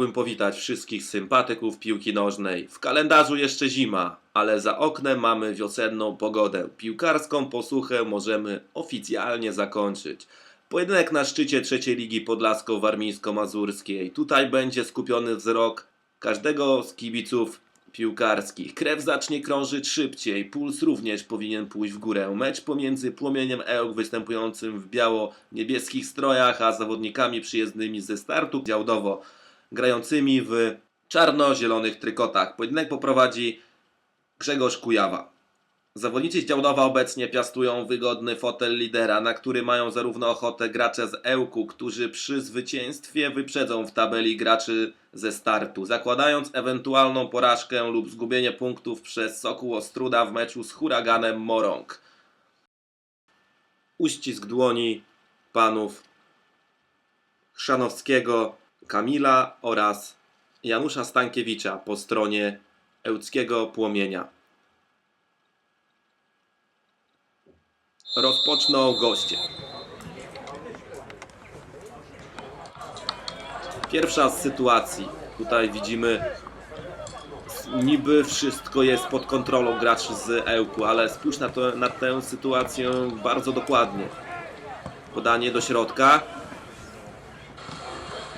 Chciałbym powitać wszystkich sympatyków piłki nożnej. W kalendarzu jeszcze zima, ale za oknem mamy wiosenną pogodę. Piłkarską posłuchę możemy oficjalnie zakończyć. Pojedynek na szczycie trzeciej ligi podlasko-warmińsko-mazurskiej. Tutaj będzie skupiony wzrok każdego z kibiców piłkarskich. Krew zacznie krążyć szybciej, puls również powinien pójść w górę. Mecz pomiędzy płomieniem Ełk występującym w biało-niebieskich strojach, a zawodnikami przyjezdnymi ze startu Działdowo grającymi w czarno-zielonych trykotach. Pojedynek poprowadzi Grzegorz Kujawa. Zawodnicy z Działdowa obecnie piastują wygodny fotel lidera, na który mają zarówno ochotę gracze z Ełku, którzy przy zwycięstwie wyprzedzą w tabeli graczy ze startu, zakładając ewentualną porażkę lub zgubienie punktów przez Sokół Ostruda w meczu z huraganem Morąg. Uścisk dłoni panów Chrzanowskiego Kamila oraz Janusza Stankiewicza po stronie Ełckiego Płomienia. Rozpoczną goście. Pierwsza z sytuacji. Tutaj widzimy niby wszystko jest pod kontrolą graczy z Ełku, ale spójrz na, to, na tę sytuację bardzo dokładnie. Podanie do środka.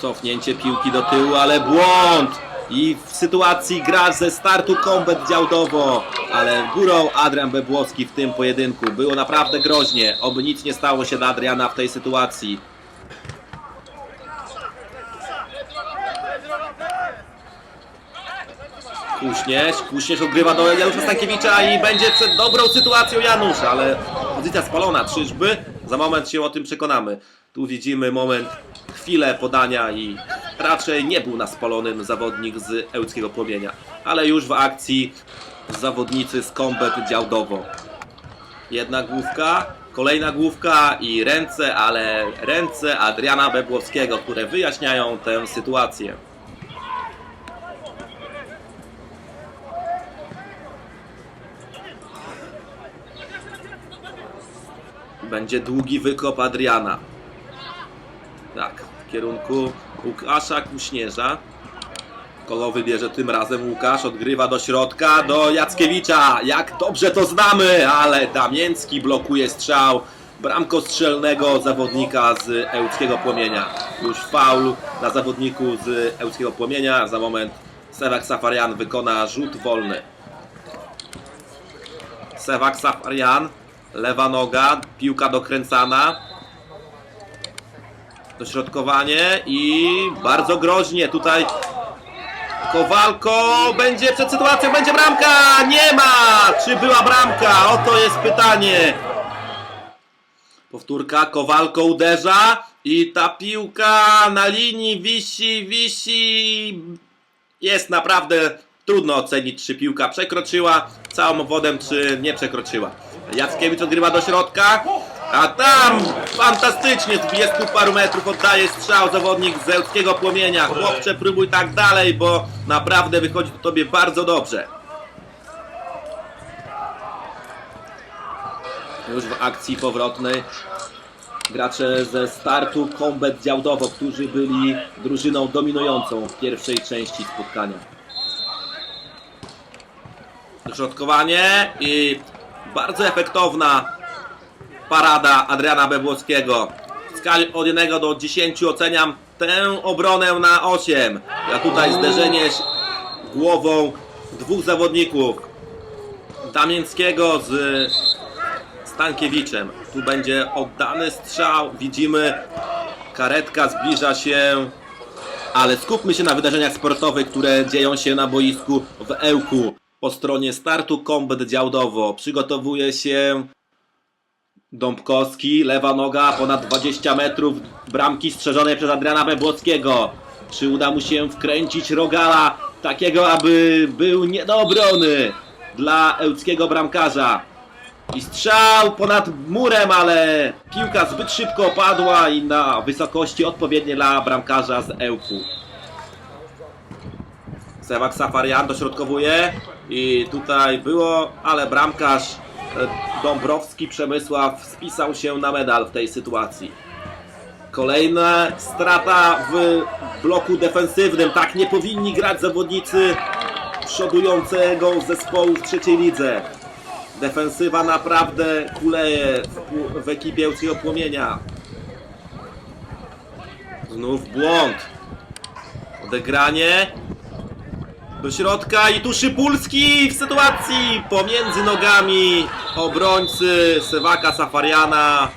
Cofnięcie piłki do tyłu, ale błąd! I w sytuacji gracz ze startu kombet działdowo, ale górą Adrian Bebłowski w tym pojedynku. Było naprawdę groźnie, oby nic nie stało się dla Adriana w tej sytuacji. Kuśnierz, Kuśnierz odgrywa do Janusza Stankiewicza i będzie przed dobrą sytuacją Janusz, ale pozycja spalona, czyżby? Za moment się o tym przekonamy. Tu widzimy moment, chwilę podania i raczej nie był na spalonym zawodnik z Ełckiego Płomienia, ale już w akcji zawodnicy z Kombet Działdowo. Jedna główka, kolejna główka i ręce, ale ręce Adriana Bebłowskiego, które wyjaśniają tę sytuację. Będzie długi wykop Adriana. Tak, w kierunku Łukasza Kuśnierza. Kolowy bierze tym razem Łukasz, odgrywa do środka, do Jackiewicza. Jak dobrze to znamy, ale Damięcki blokuje strzał bramkostrzelnego zawodnika z Ełckiego Płomienia. Już faul na zawodniku z Ełckiego Płomienia. Za moment Sewak Safarian wykona rzut wolny. Sewak Safarian, lewa noga, piłka dokręcana. Dośrodkowanie i bardzo groźnie tutaj Kowalko będzie przed sytuacją, będzie bramka! Nie ma! Czy była bramka? Oto jest pytanie. Powtórka, Kowalko uderza i ta piłka na linii wisi, wisi. Jest naprawdę trudno ocenić, czy piłka przekroczyła całą obwodem, czy nie przekroczyła. Jackiewicz odgrywa do środka, a tam fantastycznie z 20 paru metrów oddaje strzał zawodnik z Ełckiego Płomienia. Chłopcze, próbuj tak dalej, bo naprawdę wychodzi to tobie bardzo dobrze. Już w akcji powrotnej gracze ze startu Kombet Działdowo, którzy byli drużyną dominującą w pierwszej części spotkania. Dośrodkowanie i bardzo efektowna parada Adriana Bebłowskiego. W skali od 1 do 10 oceniam tę obronę na 8. A tutaj zderzenie głową dwóch zawodników. Damięckiego z Stankiewiczem. Tu będzie oddany strzał. Widzimy, karetka zbliża się. Ale skupmy się na wydarzeniach sportowych, które dzieją się na boisku w Ełku. Po stronie startu Kombet Działdowo przygotowuje się Dąbkowski, lewa noga, ponad 20 metrów bramki strzeżonej przez Adriana Bebłockiego. Czy uda mu się wkręcić Rogala takiego, aby był nie do obrony dla ełckiego bramkarza? I strzał ponad murem, ale piłka zbyt szybko opadła i na wysokości odpowiednie dla bramkarza z Ełku. Sewak Safarian dośrodkowuje i tutaj było, ale bramkarz Dąbrowski Przemysław spisał się na medal w tej sytuacji. Kolejna strata w bloku defensywnym. Tak nie powinni grać zawodnicy przodującego zespołu w trzeciej lidze. Defensywa naprawdę kuleje w, ekipie Łódzkiego Płomienia. Znów błąd. Odegranie. Do środka i tu Szypulski w sytuacji pomiędzy nogami obrońcy Sewaka Safariana.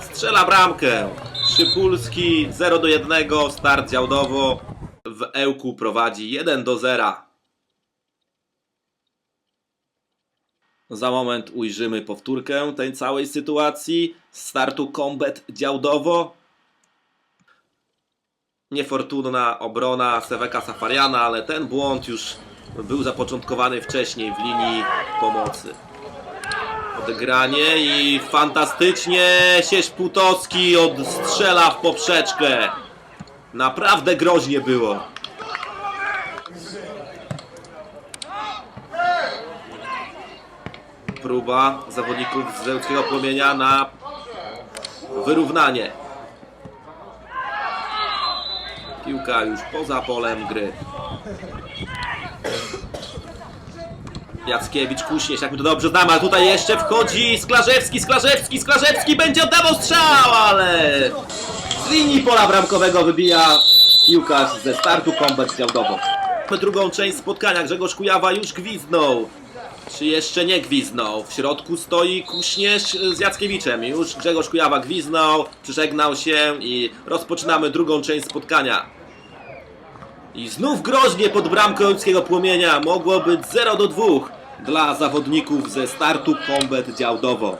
Strzela bramkę. Szypulski 0 do 1, start działdowo. W Ełku prowadzi 1 do 0. Za moment ujrzymy powtórkę tej całej sytuacji. Startu kombet działdowo. Niefortunna obrona Seweka Safariana, ale ten błąd już był zapoczątkowany wcześniej w linii pomocy. Odegranie i fantastycznie Sieś Putowski odstrzela w poprzeczkę. Naprawdę groźnie było. Próba zawodników z Zełckiego Płomienia na wyrównanie. Piłka już poza polem gry. Jackiewicz, Kuśnierz, jak my to dobrze znamy, ale tutaj jeszcze wchodzi Sklarzewski, Sklarzewski, Sklarzewski będzie oddawał strzał, ale z linii pola bramkowego wybija piłkarz ze startu kombet. Mamy drugą część spotkania, Grzegorz Kujawa już gwizdnął. Czy jeszcze nie gwizdnął? W środku stoi Kuśnierz z Jackiewiczem. Już Grzegorz Kujawa gwizdnął, przyżegnał się i rozpoczynamy drugą część spotkania. I znów groźnie pod bramkę ludzkiego płomienia. Mogło być 0 do 2 dla zawodników ze startu Kombet Działdowo.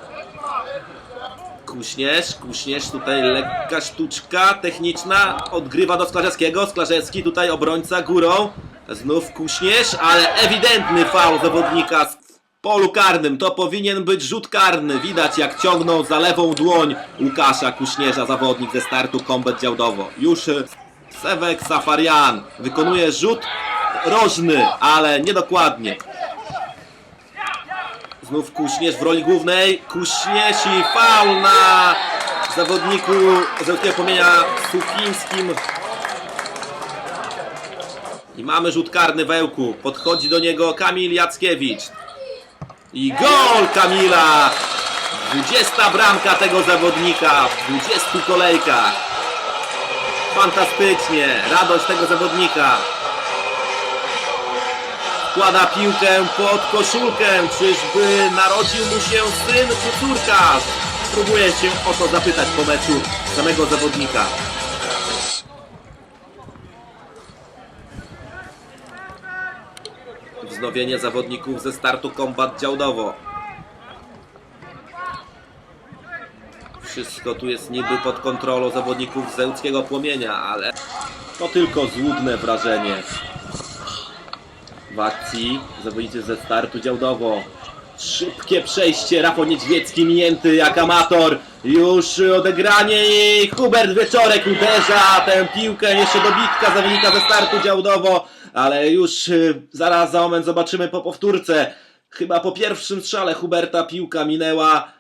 Kuśnierz, Kuśnierz tutaj lekka sztuczka techniczna, odgrywa do Sklarzewskiego, Sklarzewski tutaj obrońca górą, znów Kuśnierz, ale ewidentny faul zawodnika w polu karnym, to powinien być rzut karny, widać jak ciągnął za lewą dłoń Łukasza Kuśnierza, zawodnik ze startu Kombet Działdowo. Już e, Sewek Safarian wykonuje rzut rożny, ale niedokładnie. Znów Kuśnierz w roli głównej. Kuśnierz i faul na zawodniku Zełkiego Płomienia Suchińskim. I mamy rzut karny w Ełku. Podchodzi do niego Kamil Jackiewicz. I gol Kamila! 20 bramka tego zawodnika w 20 kolejkach. Fantastycznie, radość tego zawodnika. Wkłada piłkę pod koszulkę. Czyżby narodził mu się syn czy córka? Spróbuję się o to zapytać po meczu samego zawodnika. Wznowienie zawodników ze startu kombat działdowo. Wszystko tu jest niby pod kontrolą zawodników z Płomienia, ale to tylko złudne wrażenie. W akcji zawodnicy ze startu działdowo. Szybkie przejście, Rafał Niedźwiecki minięty jak amator. Już odegranie i Hubert Wieczorek uderza tę piłkę. Jeszcze dobitka zawodnika ze startu działdowo, ale już y, zaraz za moment zobaczymy po powtórce. Chyba po pierwszym strzale Huberta piłka minęła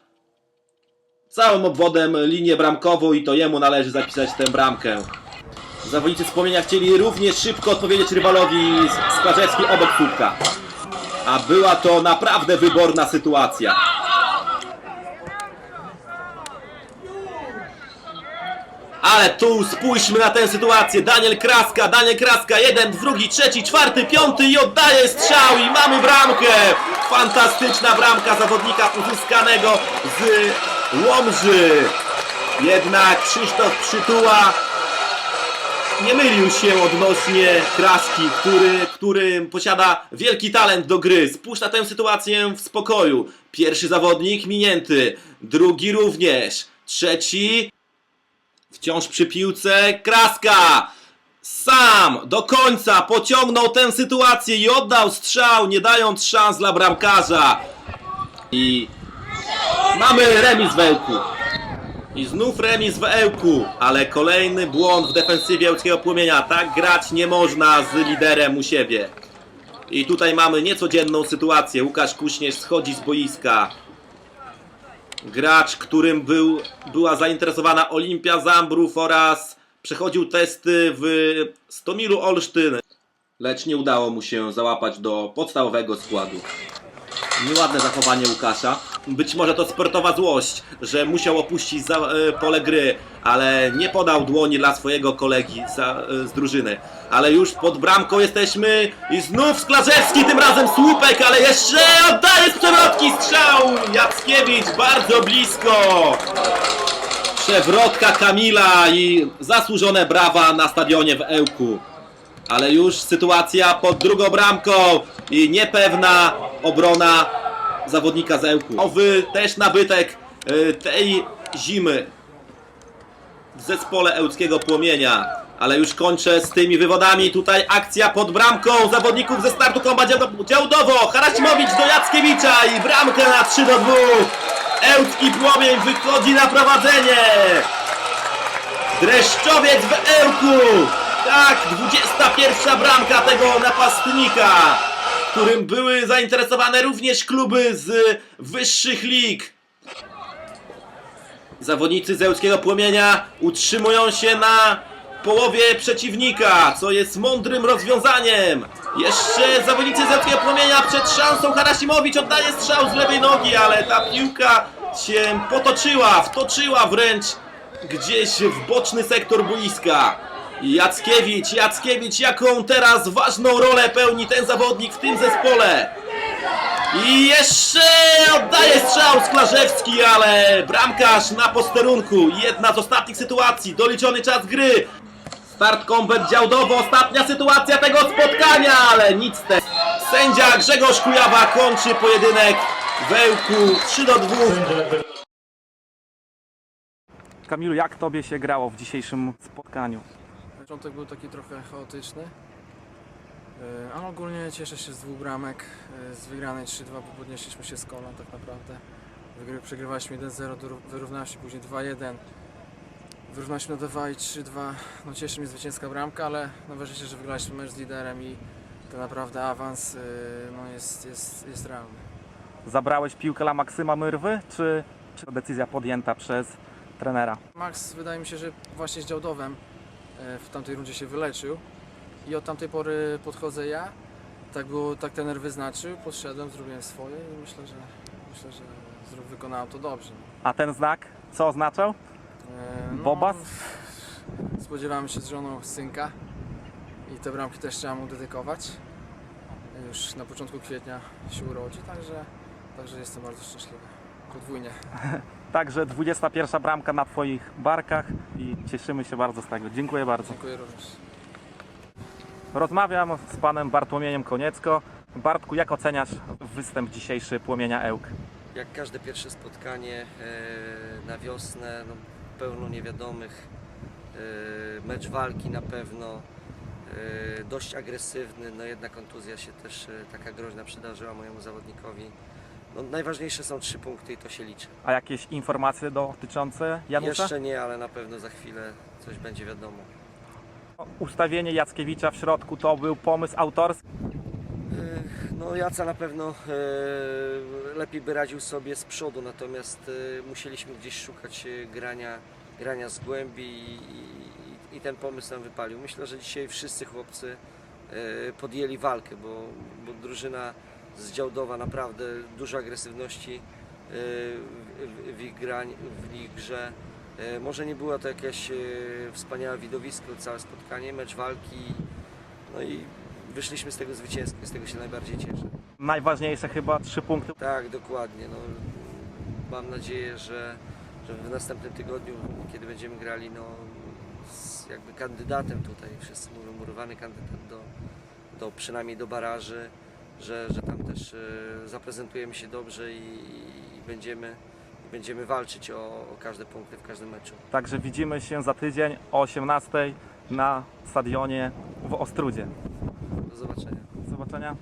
całym obwodem linię bramkową i to jemu należy zapisać tę bramkę. Zawodnicy z Płomienia chcieli również szybko odpowiedzieć rywalowi Sklarzewski obok słupka. A była to naprawdę wyborna sytuacja. Ale tu spójrzmy na tę sytuację. Daniel Kraska, Daniel Kraska, jeden, drugi, trzeci, czwarty, piąty i oddaje strzał i mamy bramkę. Fantastyczna bramka zawodnika uzyskanego z Łomży. Jednak Krzysztof Przytuła nie mylił się odnośnie Kraski, który, który posiada wielki talent do gry. Spójrz na tę sytuację w spokoju. Pierwszy zawodnik minięty, drugi również, trzeci wciąż przy piłce Kraska. Sam do końca pociągnął tę sytuację i oddał strzał, nie dając szans dla bramkarza. I mamy remis w Ełku. I znów remis w Ełku, ale kolejny błąd w defensywie Ełckiego Płomienia. Tak grać nie można z liderem u siebie. I tutaj mamy niecodzienną sytuację. Łukasz Kuśnierz schodzi z boiska. Gracz, którym był, była zainteresowana Olimpia Zambrów oraz przechodził testy w Stomilu Olsztyn, lecz nie udało mu się załapać do podstawowego składu. Nieładne zachowanie Łukasza. Być może to sportowa złość, że musiał opuścić za, e, pole gry, ale nie podał dłoni dla swojego kolegi za, e, z drużyny. Ale już pod bramką jesteśmy i znów Sklarzewski, tym razem słupek, ale jeszcze oddaje z przewrotki strzał! Jackiewicz bardzo blisko! Przewrotka Kamila i zasłużone brawa na stadionie w Ełku. Ale już sytuacja pod drugą bramką i niepewna obrona zawodnika z Ełku. Nowy też nabytek y, tej zimy w zespole ełckiego płomienia. Ale już kończę z tymi wywodami. Tutaj akcja pod bramką zawodników ze startu komba Dział- Działdowo. Harasimowicz do Jackiewicza i bramkę na 3 do 2. Ełcki płomień wychodzi na prowadzenie. Dreszczowiec w Ełku! Tak, 21 bramka tego napastnika, którym były zainteresowane również kluby z wyższych lig. Zawodnicy z Ełckiego Płomienia utrzymują się na połowie przeciwnika, co jest mądrym rozwiązaniem. Jeszcze zawodnicy z Ełckiego Płomienia przed szansą Harasimowicz oddaje strzał z lewej nogi, ale ta piłka się potoczyła, wtoczyła wręcz gdzieś w boczny sektor boiska. Jackiewicz, Jackiewicz, jaką teraz ważną rolę pełni ten zawodnik w tym zespole. I jeszcze oddaje strzał Sklarzewski, ale bramkarz na posterunku. Jedna z ostatnich sytuacji, doliczony czas gry. Start kombet Działdowo, ostatnia sytuacja tego spotkania, ale nic te. Sędzia Grzegorz Kujawa kończy pojedynek w Ełku 3 do 2. Kamilu, jak tobie się grało w dzisiejszym spotkaniu? Początek był taki trochę chaotyczny, e, ale ogólnie cieszę się z dwóch bramek, e, z wygranej 3-2, bo podnieśliśmy się z kolan tak naprawdę. Wygry- Przegrywaliśmy 1-0, doro- wyrównaliśmy później 2-1, wyrównaliśmy na 2 i 3-2. No cieszy mnie zwycięska bramka, ale najważniejsze, że wygraliśmy mecz z liderem i to naprawdę awans e, no, jest, jest, jest realny. Zabrałeś piłkę dla Maksyma Myrwy, czy, czy to decyzja podjęta przez trenera? Max wydaje mi się, że właśnie z Działdowem e, w tamtej rundzie się wyleczył i od tamtej pory podchodzę ja. Tak było, tak trener wyznaczył, podszedłem, zrobiłem swoje i myślę, że myślę, że wykonałem to dobrze. A ten znak co oznaczał? E, Bobas? Spodziewamy się z żoną synka i te bramki też chciałem mu dedykować. Już na początku kwietnia się urodzi, także, także jestem bardzo szczęśliwy. Podwójnie. Także 21 bramka na twoich barkach i cieszymy się bardzo z tego. Dziękuję bardzo. Dziękuję również. Rozmawiam z panem Bartłomiejem Koniecko. Bartku, jak oceniasz występ dzisiejszy Płomienia Ełk? jak każde pierwsze spotkanie e, na wiosnę, no, pełno niewiadomych, e, mecz walki na pewno, e, dość agresywny, no jedna kontuzja się też e, taka groźna przydarzyła mojemu zawodnikowi. No, najważniejsze są trzy punkty i to się liczy. A jakieś informacje dotyczące Janusza? Jeszcze nie, ale na pewno za chwilę coś będzie wiadomo. Ustawienie Jackiewicza w środku to był pomysł autorski. No Jaca na pewno e, lepiej by radził sobie z przodu, natomiast e, musieliśmy gdzieś szukać e, grania, grania z głębi i, i, i ten pomysł nam wypalił. Myślę, że dzisiaj wszyscy chłopcy podjęli walkę, bo, bo drużyna z Działdowa naprawdę dużo agresywności w, ich grań, w ich grze. Może nie było to jakieś wspaniałe widowisko, całe spotkanie, mecz walki, no i wyszliśmy z tego zwycięsko, z tego się najbardziej cieszę. Najważniejsze chyba trzy punkty. Tak, dokładnie. No, mam nadzieję, że, że w następnym tygodniu, kiedy będziemy grali, no, z jakby kandydatem tutaj, wszyscy mówią murowany kandydat do, do przynajmniej do baraży, że, że tam też e, zaprezentujemy się dobrze i, i będziemy, będziemy walczyć o, o każde punkty w każdym meczu. Także widzimy się za tydzień o 18 na stadionie w Ostrudzie. Zobaczenia. Do zobaczenia.